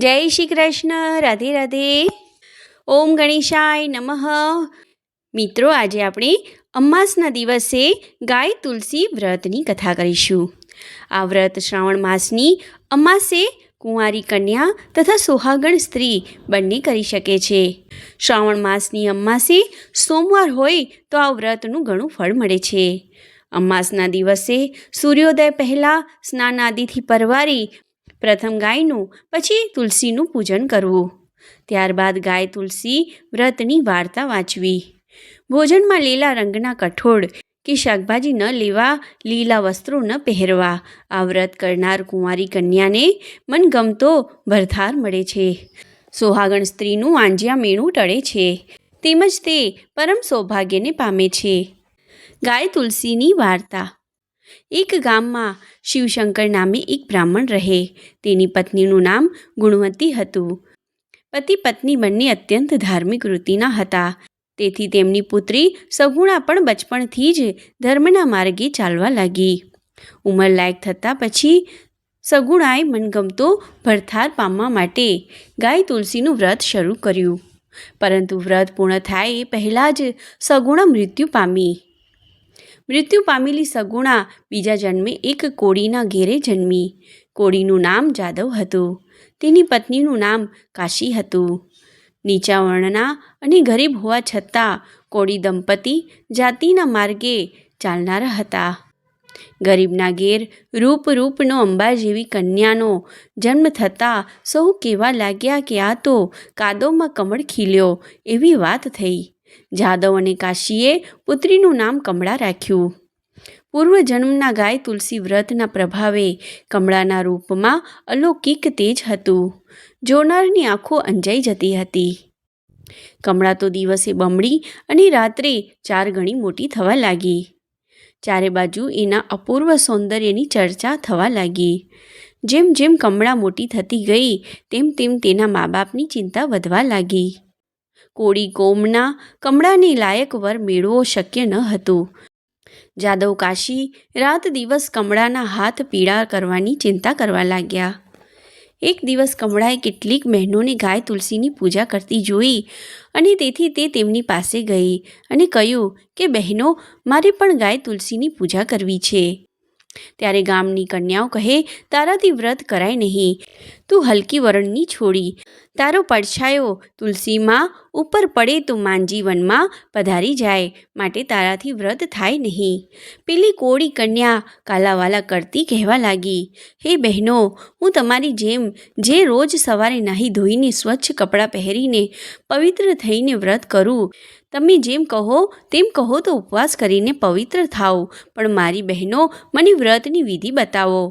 જય શ્રી કૃષ્ણ, રાધે રાધે. ઓમ ગણેશાય નમઃ. મિત્રો, આજે આપણે અમાસના દિવસે ગાય તુલસી વ્રતની કથા કરીશું. આ વ્રત શ્રાવણ માસની અમાસે કુંવારી કન્યા તથા સોહાગણ સ્ત્રી બંને કરી શકે છે. શ્રાવણ માસની અમાસે સોમવાર હોય તો આ વ્રતનું ઘણું ફળ મળે છે. અમાસના દિવસે સૂર્યોદય પહેલાં સ્નાન આદિથી પરવારી પ્રથમ ગાયનું, પછી તુલસીનું પૂજન કરવું. ત્યારબાદ ગાય તુલસી વ્રતની વાર્તા વાંચવી. ભોજનમાં લીલા રંગના કઠોળ કે શાકભાજી ન લેવા, લીલા વસ્ત્રો ન પહેરવા. આ વ્રત કરનાર કુંવારી કન્યાને મનગમતો ભરથાર મળે છે. સોહાગણ સ્ત્રીનું વાંજિયા મેણું ટળે છે. તેમજ તે પરમ સૌભાગ્યને પામે છે. ગાય તુલસીની વાર્તા. એક ગામમાં શિવશંકર નામે એક બ્રાહ્મણ રહે. તેની પત્નીનું નામ ગુણવતી હતું. પતિ પત્ની બંને અત્યંત ધાર્મિક વૃત્તિના હતા. તેથી તેમની પુત્રી સગુણા પણ બચપણથી જ ધર્મના માર્ગે ચાલવા લાગી. ઉંમર લાયક થતાં પછી સગુણાએ મનગમતો ભરથાર પામવા માટે ગાય તુલસીનું વ્રત શરૂ કર્યું. પરંતુ વ્રત પૂર્ણ થાય એ પહેલાં જ સગુણા મૃત્યુ પામી. મૃત્યુ પામેલી સગુણા બીજા જન્મે એક કોળીના ઘેરે જન્મી. કોળીનું નામ જાદવ હતું. તેની પત્નીનું નામ કાશી હતું. નીચા વર્ણના અને ગરીબ હોવા છતાં કોળી દંપતી જાતિના માર્ગે ચાલનારા હતા. ગરીબના ઘેર રૂપ રૂપનો અંબા જેવી કન્યાનો જન્મ થતાં સૌ કહેવા લાગ્યા કે આ તો કાદવમાં કમળ ખીલ્યો એવી વાત થઈ. જાદવ અને કાશીએ પુત્રીનું નામ કમળા રાખ્યું. પૂર્વ જન્મના ગાય તુલસી વ્રતના પ્રભાવે કમળાના રૂપમાં અલૌકિક તેજ હતું. જોનારની આંખો અંજાઈ જતી હતી. કમળા તો દિવસે બમણી અને રાત્રે ચાર ગણી મોટી થવા લાગી. ચારે બાજુ એના અપૂર્વ સૌંદર્યની ચર્ચા થવા લાગી. જેમ જેમ કમળા મોટી થતી ગઈ, તેમ તેમ તેના મા બાપની ચિંતા વધવા લાગી. કોળી કોમના કમળાને લાયક વર મેળવો શક્ય ન હતું. જાદવ કાશી રાત દિવસ કમળાના હાથ પીળા કરવાની ચિંતા કરવા લાગ્યા. એક દિવસ કમળાએ કેટલીક બહેનોને ગાય તુલસીની પૂજા કરતી જોઈ અને તેથી તે તેમની પાસે ગઈ અને કહ્યું કે, બહેનો, મારે પણ ગાય તુલસીની પૂજા કરવી છે. ત્યારે ગામની કન્યાઓ કહે, તારાથી વ્રત કરાય નહીં. તું હલકી વરણની છોડી. તારો પડછાયો તુલસીમાં ઉપર પડે તો માનજીવનમાં પધારી જાય, માટે તારાથી વ્રત થાય નહીં. પેલી કોળી કન્યા કાલાવાલા કરતી કહેવા લાગી, હે બહેનો, હું તમારી જેમ જે રોજ સવારે નાહી ધોઈને સ્વચ્છ કપડાં પહેરીને પવિત્ર થઈને વ્રત કરું. તમે જેમ કહો તેમ કહો તો ઉપવાસ કરીને પવિત્ર થાઓ, પણ મારી બહેનો, મને વ્રતની વિધિ બતાવો.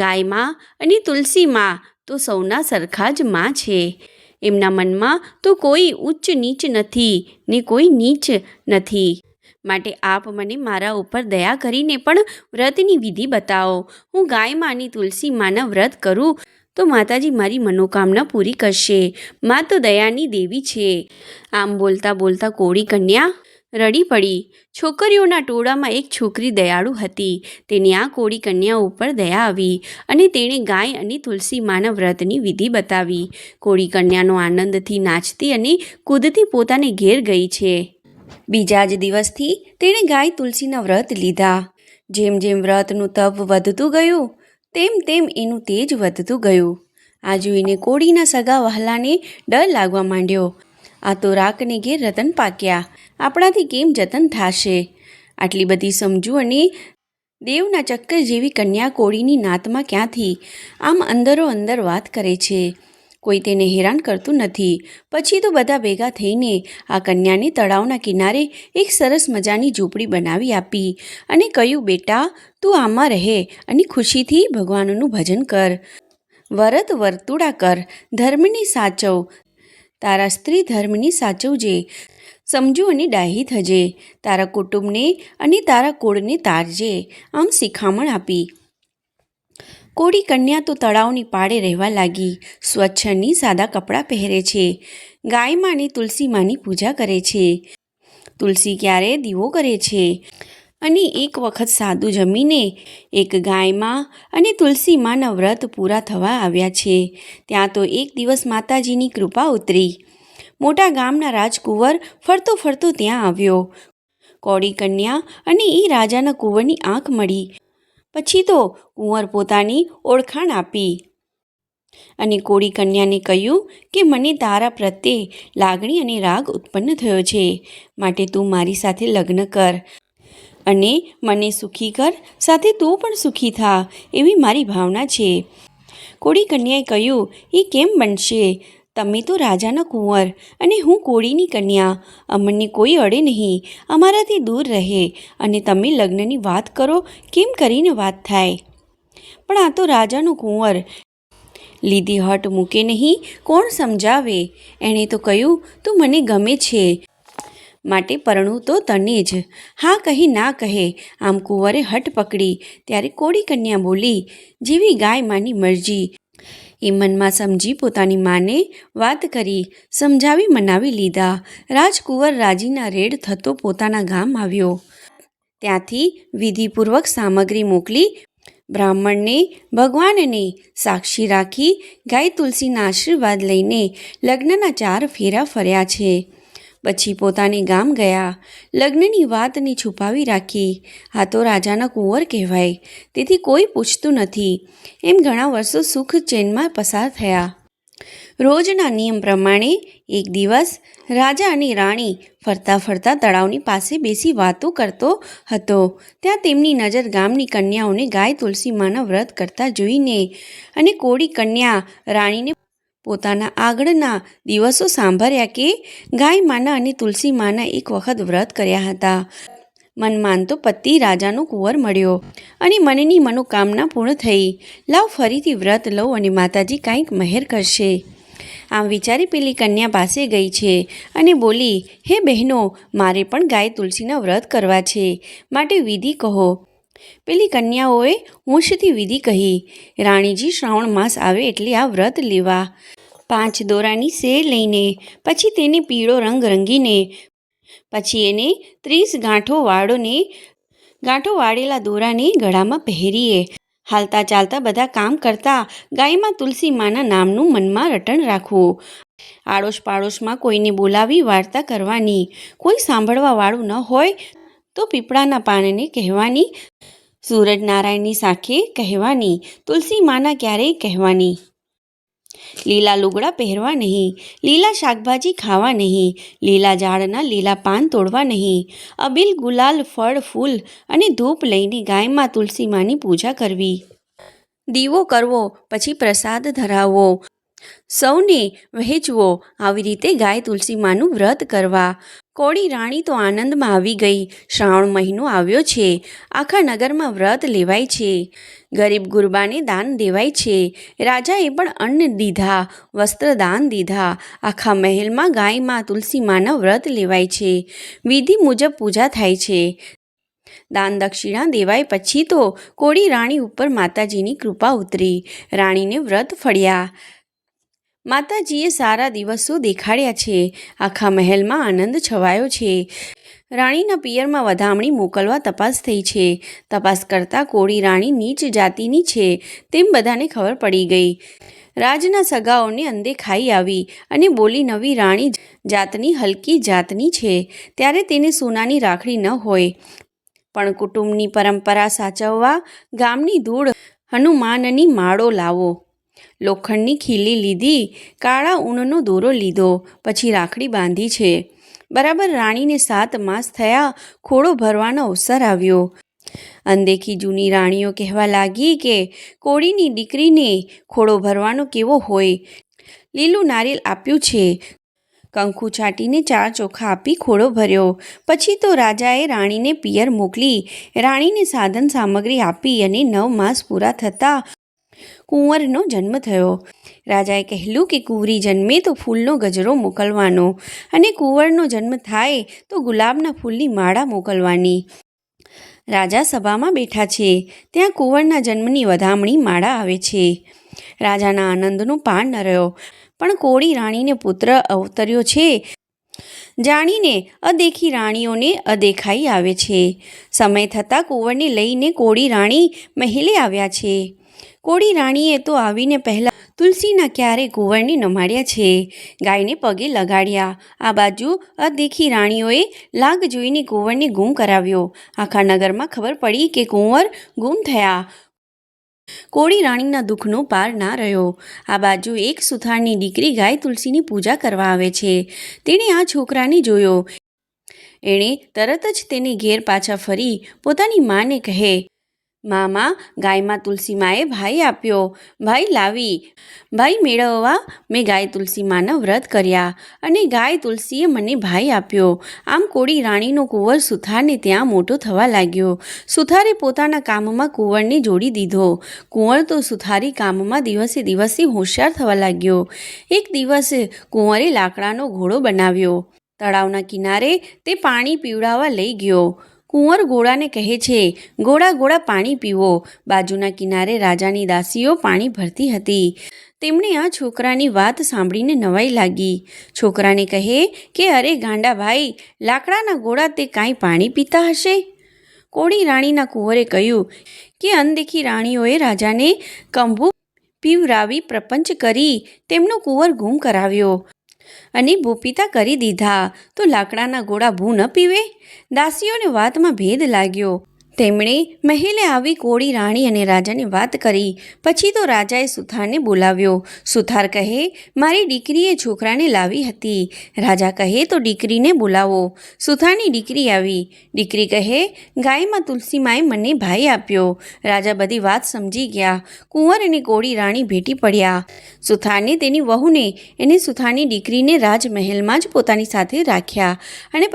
ગાયમાં અને તુલસીમાં તો સૌના સરખા જ માં છે. એમના મનમાં તો કોઈ ઉચ્ચ નીચ નથી, ને કોઈ નીચ નથી. માટે આપ મને મારા ઉપર દયા કરીને પણ વ્રતની વિધિ બતાવો. હું ગાય માની તુલસી માના વ્રત કરું, તો માતાજી મારી મનોકામના પૂરી કરશે. મા તો દયાની દેવી છે. આમ બોલતા બોલતા કોળી કન્યા રડી પડી. છોકરીઓના ટોળામાં એક છોકરી દયાળુ હતી. તેની આ કોળી કન્યા ઉપર દયા આવી અને તેણે ગાય અને તુલસી માના વ્રતની વિધિ બતાવી. કોળી કન્યાનો આનંદથી નાચતી અને કૂદતી પોતાને ઘેર ગઈ છે. બીજા જ દિવસથી તેણે ગાય તુલસીના વ્રત લીધા. જેમ જેમ વ્રતનું તપ વધતું ગયું, તેમ તેમ એનું તેજ વધતું ગયું. આ જોઈને કોળીના સગા વહલાને ડર લાગવા માંડ્યો. આ તો રાખને ઘેર રતન પાક્યા. આપણાથી કેમ જતન થશે? આટલી બધી સમજુ અને દેવના ચક્કર જેવી કન્યા કોળીની નાતમાં ક્યાંથી? આમ અંદરો અંદર વાત કરે છે. કોઈ તેને હેરાન કરતું નથી. પછી તો બધા ભેગા થઈને આ કન્યાને તળાવના કિનારે એક સરસ મજાની ઝૂંપડી બનાવી આપી અને કહ્યું, બેટા, તું આમાં રહે અને ખુશીથી ભગવાનનું ભજન કર. વરત વર્તુળા કર. ધર્મની સાચવ. તારા સ્ત્રી ધર્મની સાચવજે. સમજુ અને ડાહી થજે. તારા કુટુંબને અને તારા કોળને તારજે. આમ શિખામણ આપી. કોળી કન્યા તો તળાવની પાળે રહેવા લાગી. સ્વચ્છની સાદા કપડાં પહેરે છે. ગાયમાં અને તુલસીમાની પૂજા કરે છે. તુલસી ક્યારે દીવો કરે છે? અને એક વખત સાદું જમીને એક ગાયમાં અને તુલસીમાના વ્રત પૂરા થવા આવ્યા છે. ત્યાં તો એક દિવસ માતાજીની કૃપા ઉતરી. મોટા ગામના રાજકુંવર ફરતો ફરતો ત્યાં આવ્યો. કોળી કન્યા અને એ રાજાના કુંવરની આંખ મળી. પછી તો કુંવર પોતાની ઓળખાણ આપી. અને કોળી કન્યાને કહ્યું કે મને તારા પ્રત્યે લાગણી અને રાગ ઉત્પન્ન થયો છે. માટે તું મારી સાથે લગ્ન કર. અને મને સુખી કર. સાથે તું પણ સુખી થા એવી મારી ભાવના છે. કોળી કન્યાએ કહ્યું એ કેમ બનશે? તમે તો રાજાના કુંવર અને હું કોળીની કન્યા. અમને કોઈ અડે નહીં. અમારાથી દૂર રહે અને તમે લગ્નની વાત કરો કેમ કરીને વાત થાય? પણ આ તો રાજાનું કુંવર. લીધી હટ મૂકે નહીં, કોણ સમજાવે? એણે તો કહ્યું, તું મને ગમે છે. માટે પરણું તો તને જ. હા, કહી ના કહે. આમ કુંવરે હટ પકડી. ત્યારે કોળી કન્યા બોલી, જેવી ગાય માની મરજી. એ મનમાં સમજી પોતાની માને વાત કરી, સમજાવી મનાવી લીધા. રાજકુંવર રાજીના રેડ થતો પોતાના ગામ આવ્યો. ત્યાંથી વિધિપૂર્વક સામગ્રી મોકલી, બ્રાહ્મણને, ભગવાનને સાક્ષી રાખી ગાય તુલસીના આશીર્વાદ લઈને લગ્નના ચાર ફેરા ફર્યા છે. પછી પોતાને ગામ ગયા, લગ્નની વાતને છુપાવી રાખી. આ તો રાજાના કુંવર કહેવાય, તેથી કોઈ પૂછતું નથી. એમ ઘણા વર્ષો સુખ ચેનમાં પસાર થયા. રોજના નિયમ પ્રમાણે એક દિવસ રાજા અને રાણી ફરતા ફરતા તળાવની પાસે બેસી વાતો કરતો હતો. ત્યાં તેમની નજર ગામની કન્યાઓને ગાય તુલસી માના વ્રત કરતા જોઈને અને કોળી કન્યા રાણીને પોતાના આગળના દિવસો સાંભળ્યા કે ગાય માના અને તુલસી માના એક વખત વ્રત કર્યા હતા. મનમાન તો પતિ રાજાનો કુંવર મળ્યો અને મનની મનોકામના પૂર્ણ થઈ. લાવ ફરીથી વ્રત લઉં અને માતાજી કાંઈક મહેર કરશે. આમ વિચારી પેલી કન્યા પાસે ગઈ છે અને બોલી, હે બહેનો, મારે પણ ગાય તુલસીના વ્રત કરવા છે. માટે વિધિ કહો. પેલી કન્યાઓએ હોંશથી વિધિ કહી, રાણીજી શ્રાવણ માસ આવે એટલે આ વ્રત લેવા. પાંચ દોરાની સેર લઈને, પછી તેને પીળો રંગ રંગીને, પછી એને ત્રીસ ગાંઠો વાળોને, ગાંઠો વાળેલા દોરાને ગળામાં પહેરીએ. હાલતા ચાલતા બધા કામ કરતા ગાયમાં તુલસી માના નામનું મનમાં રટણ રાખવું. આડોશ પાડોશમાં કોઈને બોલાવી વાર્તા કરવાની. કોઈ સાંભળવા વાળું ન હોય તો પીપળાના પાનને કહેવાની, સૂરજનારાયણની સાખે કહેવાની, તુલસી માના ક્યારેય કહેવાની. લીલા લુગડા પહેરવા નહીં, લીલા શાકભાજી ખાવા નહીં, લીલા ઝાડના લીલા પાન તોડવા નહીં. અબીલ ગુલાલ, ફળ, ફૂલ અને ધૂપ લઈને ગાયમાં તુલસી માની પૂજા કરવી. દીવો કરવો, પછી પ્રસાદ ધરાવવો સૌને વહેંચવો, આવી રીતે ગાય તુલસી માનું વ્રત કરવા. કોળી રાણી તો આનંદમાં આવી ગઈ. શ્રાવણ મહિનો આવ્યો છે. આખા નગરમાં વ્રત લેવાય છે. ગરીબ ગુરબાને દાન દેવાય છે. રાજાએ પણ અન્ન દીધા, વસ્ત્ર દાન દીધા. આખા મહેલમાં ગાયમાં તુલસી માના વ્રત લેવાય છે. વિધિ મુજબ પૂજા થાય છે. દાન દક્ષિણા દેવાય પછી તો કોળી રાણી ઉપર માતાજીની કૃપા ઉતરી. રાણીને વ્રત ફળ્યા. માતાજીએ સારા દિવસો દેખાડ્યા છે. આખા મહેલમાં આનંદ છવાયો છે. રાણીના પિયરમાં વધામણી મોકલવા તપાસ થઈ છે. તપાસ કરતાં કોળી રાણી નીચ જાતિની છે તેમ બધાને ખબર પડી ગઈ. રાજના સગાઓને અંદે ખાઈ આવી અને બોલી નવી રાણી જાતની હલકી જાતની છે. ત્યારે તેને સોનાની રાખડી ન હોય. પણ કુટુંબની પરંપરા સાચવવા ગામની ધૂળ હનુમાનની માળો લાવો. લોખંડની ખીલી લીધી, કાળા ઊનનો દોરો લીધો, પછી રાખડી બાંધી છે. બરાબર રાણીને સાત માસ થયા ખોડો ભરવાનો અવસર આવ્યો. અનદેખી જૂની રાણીઓ કહેવા લાગી કે કોળીની દીકરીને ખોડો ભરવાનો કેવો હોય. લીલું નારિયેલ આપ્યું છે. કંકુ છાંટીને ચાર ચોખા આપી ખોડો ભર્યો. પછી તો રાજાએ રાણીને પિયર મોકલી, રાણીને સાધન સામગ્રી આપી અને નવ માસ પૂરા થતાં કુંવરનો જન્મ થયો. રાજાએ કહેલું કે કુંવરી જન્મે તો ફૂલનો ગજરો મોકલવાનો અને કુંવરનો જન્મ થાય તો ગુલાબના ફૂલની માળા મોકલવાની. રાજા સભામાં બેઠા છે. ત્યાં કુંવરના જન્મની વધામણી માળા આવે છે. રાજાના આનંદનો પાર ન રહ્યો, પણ કોળી રાણીને પુત્ર અવતર્યો છે. જાણીને અદેખી રાણીઓને અદેખાઈ આવે છે. સમય થતાં કુંવરને લઈને કોળી રાણી મહેલે આવ્યા છે. કોળી રાણીએ તો આવીને પહેલાં તુલસીના ક્યારે કુંવરને નમાડ્યા છે? ગાયને પગે લગાડ્યા. આ બાજુ અદેખી રાણીઓએ લાગ જોઈને કુંવરને ગુમ કરાવ્યો. આખા નગરમાં ખબર પડી કે કુંવર ગુમ થયા. કોળી રાણીના દુઃખનો પાર ના રહ્યો. આ બાજુ એક સુથારની દીકરી ગાય તુલસીની પૂજા કરવા આવે છે. તેણે આ છોકરાને જોયો. એણે તરત જ તેને ઘેર પાછા ફરી પોતાની માને કહે મામા, ગાયમાં તુલસી માએ ભાઈ આપ્યો. ભાઈ, લાવી. ભાઈ, મેળવવા. મેં ગાય તુલસી માના વ્રત કર્યા અને ગાય તુલસીએ મને ભાઈ આપ્યો. આમ કોળી રાણીનો કુંવર સુથારને ત્યાં મોટો થવા લાગ્યો. સુથારે પોતાના કામમાં કુંવરને જોડી દીધો. કુંવર તો સુથારી કામમાં દિવસે દિવસે હોશિયાર થવા લાગ્યો. એક દિવસ કુંવરે લાકડાનો ઘોડો બનાવ્યો. તળાવના કિનારે તે પાણી પીવડાવવા લઈ ગયો. કુંવર ઘોડાને કહે છે ઘોડા ઘોડા પાણી પીવો. બાજુના કિનારે રાજાની દાસીઓ પાણી ભરતી હતી. તેમણે આ છોકરાની વાત સાંભળીને નવાઈ લાગી. છોકરાને કહે, કે અરે ગાંડા ભાઈ, લાકડાના ઘોડા તે કાંઈ પાણી પીતા હશે? કોળી રાણીના કુંવરે કહ્યું, કે અનદેખી રાણીઓએ રાજાને કંભુ પીવરાવી પ્રપંચ કરી, તેમનો કુંવર ગુમ કરાવ્યો. અને ભૂપિતા કરી દીધા. તો લાકડાના ગોળા ભૂ ન પીવે? દાસીઓને વાતમાં ભેદ લાગ્યો. તેમણે મહેલે આવી કોળી રાણી અને રાજાને વાત કરી. પછી તો રાજાએ સુથારને બોલાવ્યો. સુથાર કહે, મારી દીકરીએ છોકરાને લાવી હતી. રાજા કહે, તો દીકરીને બોલાવો. સુથારની દીકરી આવી. દીકરી કહે, ગાયમાં તુલસીમાએ મને ભાઈ આપ્યો. રાજા બધી વાત સમજી ગયા. કુંવર અને કોળી રાણી ભેટી પડ્યા. સુથારને તેની વહુને એને સુથારની દીકરીને રાજમહેલમાં જ પોતાની સાથે રાખ્યા અને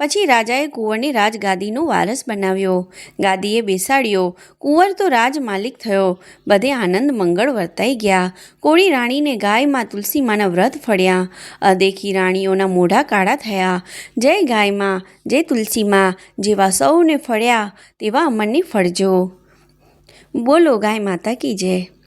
પછી રાજાએ કુંવરને રાજગાદીનો વારસ બનાવ્યો. ગાદીએ બેસાડ્યો. કુંવર તો રાજમાલિક થયો. બધે આનંદ મંગળ વર્તાઈ ગયા. કોળી રાણીને ગાયમાં તુલસીમાના વ્રત ફળ્યા. અદેખી રાણીઓના મોઢા કાળા થયા. જય ગાયમાં, જય તુલસીમાં, જેવા સૌને ફળ્યા, તેવા અમરને ફળજો. બોલો, ગાય માતા કી જય.